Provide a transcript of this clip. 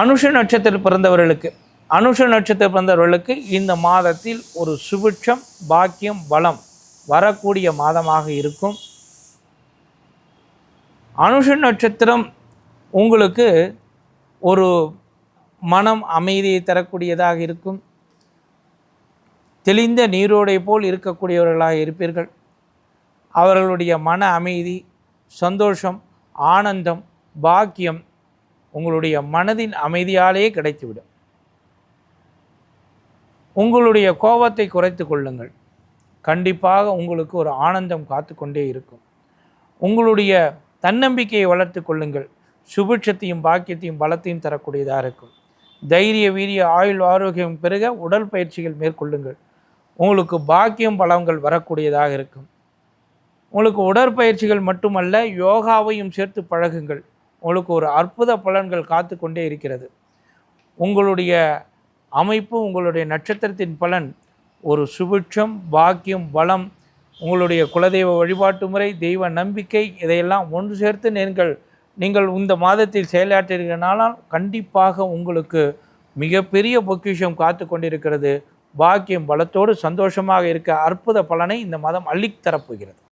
அனுஷ நட்சத்திரத்தில் பிறந்தவர்களுக்கு அனுஷ நட்சத்திரம் பிறந்தவர்களுக்கு இந்த மாதத்தில் ஒரு சுபிட்சம் பாக்கியம் பலம் வரக்கூடிய மாதமாக இருக்கும். அனுஷ நட்சத்திரம் உங்களுக்கு ஒரு மனம் அமைதியை தரக்கூடியதாக இருக்கும். தெளிந்த நீரோடை போல் இருக்கக்கூடியவர்களாக இருப்பீர்கள். அவர்களுடைய மன அமைதி சந்தோஷம் ஆனந்தம் பாக்கியம் உங்களுடைய மனதின் அமைதியாலேயே கிடைத்துவிடும். உங்களுடைய கோபத்தை குறைத்து கொள்ளுங்கள். கண்டிப்பாக உங்களுக்கு ஒரு ஆனந்தம் காத்து கொண்டே இருக்கும். உங்களுடைய தன்னம்பிக்கையை வளர்த்து கொள்ளுங்கள். சுபிட்சத்தையும் பாக்கியத்தையும் பலத்தையும் தரக்கூடியதாக இருக்கும். தைரிய வீரிய ஆயுள் ஆரோக்கியம் பெருக உடல் பயிற்சிகள் மேற்கொள்ளுங்கள். உங்களுக்கு பாக்கியம் பலங்கள் வரக்கூடியதாக இருக்கும். உங்களுக்கு உடற்பயிற்சிகள் மட்டுமல்ல யோகாவையும் சேர்த்து பழகுங்கள். உங்களுக்கு ஒரு அற்புத பலன்கள் காத்து கொண்டே இருக்கிறது. உங்களுடைய அமைப்பு உங்களுடைய நட்சத்திரத்தின் பலன் ஒரு சுபிட்சம் பாக்கியம் பலம் உங்களுடைய குலதெய்வ வழிபாட்டு முறை தெய்வ நம்பிக்கை இதையெல்லாம் ஒன்று சேர்த்து நீங்கள் நீங்கள் இந்த மாதத்தில் செயலாற்றுகிறனாலும் கண்டிப்பாக உங்களுக்கு மிகப்பெரிய பொக்கிஷம் காத்து கொண்டிருக்கிறது. பாக்கியம் பலத்தோடு சந்தோஷமாக இருக்க அற்புத பலனை இந்த மாதம் அள்ளித்தரப்போகிறது